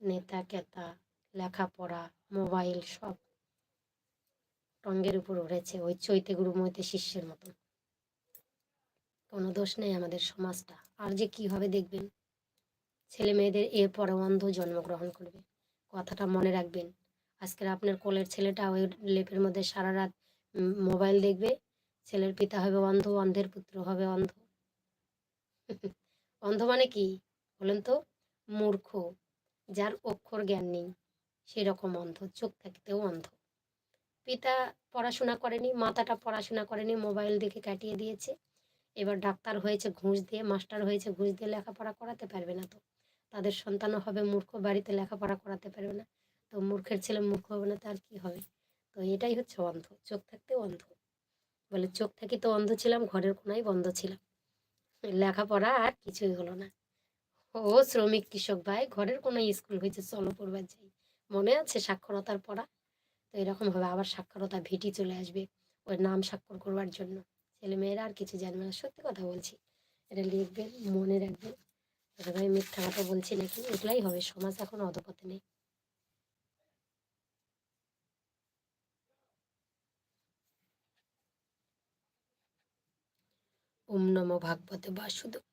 নেতা কেতা লেখাপড়া, মোবাইল সব টঙ্গের উপর উঠেছে ওই চৈতে গুরু মৈতে শিষ্যের মতন। কোনো দোষ নেই আমাদের সমাজটা। আর যে কি হবে দেখবেন? ছেলে মেয়েদের এরপরে অন্ধ জন্মগ্রহণ করবে। কথাটা মনে রাখবেন। আজকের আপনার কোলের ছেলেটা ওই লেপের মধ্যে সারা রাত মোবাইল দেখবে। ছেলের পিতা হবে অন্ধ, অন্ধের পুত্র হবে অন্ধ। অন্ধ মানে কি? বলেন তো, মূর্খ। যার অক্ষর জ্ঞান নেই সেই রকম অন্ধ, চোখ থাকতেও অন্ধ। পিতা পড়াশোনা করেনি, মাতাটা পড়াশোনা করেনি, মোবাইল দেখে কাটিয়ে দিয়েছে। এবার ডাক্তার হয়েছে, ঘুষ দিয়ে, মাস্টার হয়েছে, ঘুষ দিয়ে লেখাপড়া করাতে পারবে না তো। তাদের সন্তানও হবে, মূর্খ বাড়িতে লেখাপড়া করাতে পারবে না। তো মূর্খের ছেলে মূর্খ হবে না, তার কি হবে? তো এটাই হচ্ছে অন্ধ, চোখ থাকতে অন্ধ। বলে, চোখ থাকি তো অন্ধ ছিলাম, ঘরের কোনায় বন্ধ ছিলাম। লেখাপড়া আর কিছুই হলো না। ও শ্রমিক কৃষক ভাই, ঘরের কোনো স্কুল হয়েছে চলো পড়বার যাই। মনে আছে সাক্ষরতার পড়া? তো এরকম হবে, আবার সাক্ষরতা ভিটি চলে আসবে ওই নাম স্বাক্ষর করবার জন্য। ছেলে মেয়েরা আর কিছু জানবে না, সত্যি কথা বলছি। এটা লিখবেন মনে রাখবেন এটা ভাই মিথ্যা কথা বলছি নাকি? এগুলাই হবে, সমাজ এখন অধপথে নেই ওম নমো ভাগবতে বাসুদেব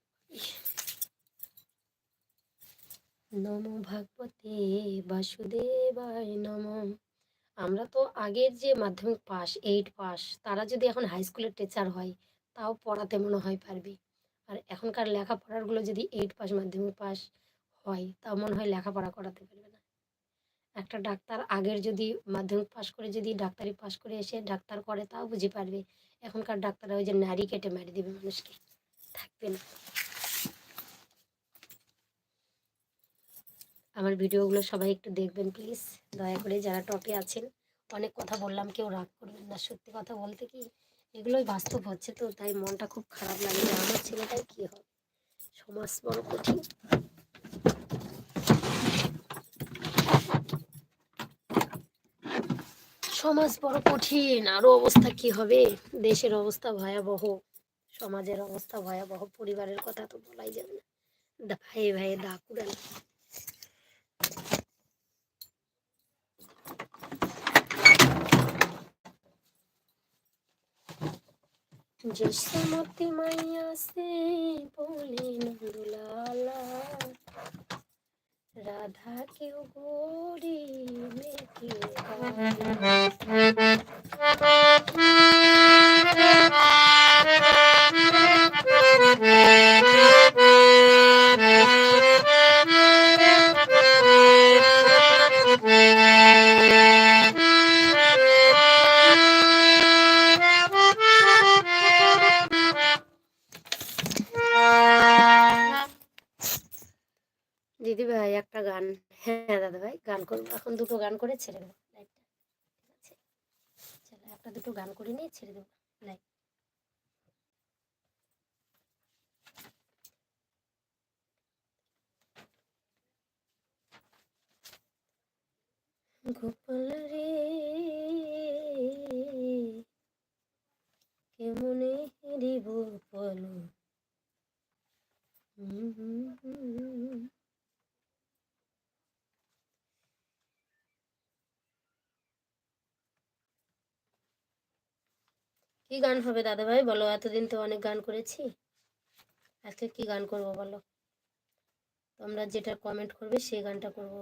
নমো ভাগবতে বাসুদেবায় নম। আমরা তো আগের যে মাধ্যমিক পাস এইট পাস তারা যদি এখন হাই স্কুলের টিচার হয়, তাও পড়াতে মনে হয় পারবে। আর এখনকার লেখাপড়ারগুলো যদি এইট পাস মাধ্যমিক পাস হয়, তাও মনে হয় লেখাপড়া করাতে পারবে না। একটা ডাক্তার আগের যদি মাধ্যমিক পাস করে, যদি ডাক্তারি পাস করে এসে ডাক্তার করে, তাও বুঝে পারবে। এখনকার ডাক্তাররা ওই যে নারী কেটে মারি দেবে মানুষকে। থাকবে না। আমার ভিডিওগুলো সবাই একটু দেখবেন প্লিজ দয়া করে যারা টপে আছেন, অনেক কথা বললাম, কেউ রাগ করবেন না। সত্যি কথা বলতে কি, এগুলোই বাস্তব হচ্ছে তো, তাই মনটা খুব খারাপ লাগে আমার ছেলেটাই কি হবে? সমাজ বড় কঠিন। সমাজ বড় কঠিন। আরও অবস্থা কি হবে? দেশের অবস্থা ভয়াবহ, সমাজের অবস্থা ভয়াবহ, পরিবারের কথা তো বলাই যাবে না। ভাইয়ে ভাইয়ে দা কুড়াল। জসমতি মাইয়া সে বলে নন্দলালা রাধা কেউ গরি মেকে একটা গান হ্যাঁ দাদা ভাই, গান করব। এখন দুটো গান করে ছেড়ে দেবো। লাইভটা ঠিক আছে? চলো, একটা দুটো গান করে নিয়ে ছেড়ে দেবো। লাইভ গোপাল রে, কেমনে হেরিব বল কি গান হবে দাদা ভাই বলো, এতদিন তো অনেক গান করেছি। আজকে কি গান করব বলো? তোমরা যেটা কমেন্ট করবে সেই গানটা করব।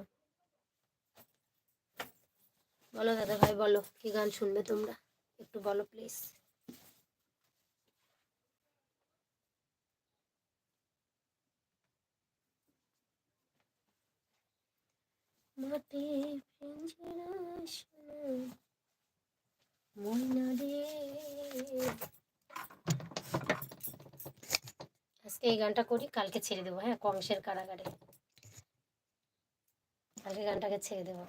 বলো দাদা ভাই বলো, কি গান শুনবে তোমরা? একটু বলো প্লিজ মাটি পিঞ্জরা ময়না রে। আজকে এই গানটা করি কালকে ছেড়ে দেবো হ্যাঁ কংসের কারাগারে কালকে গানটাকে ছেড়ে দেবো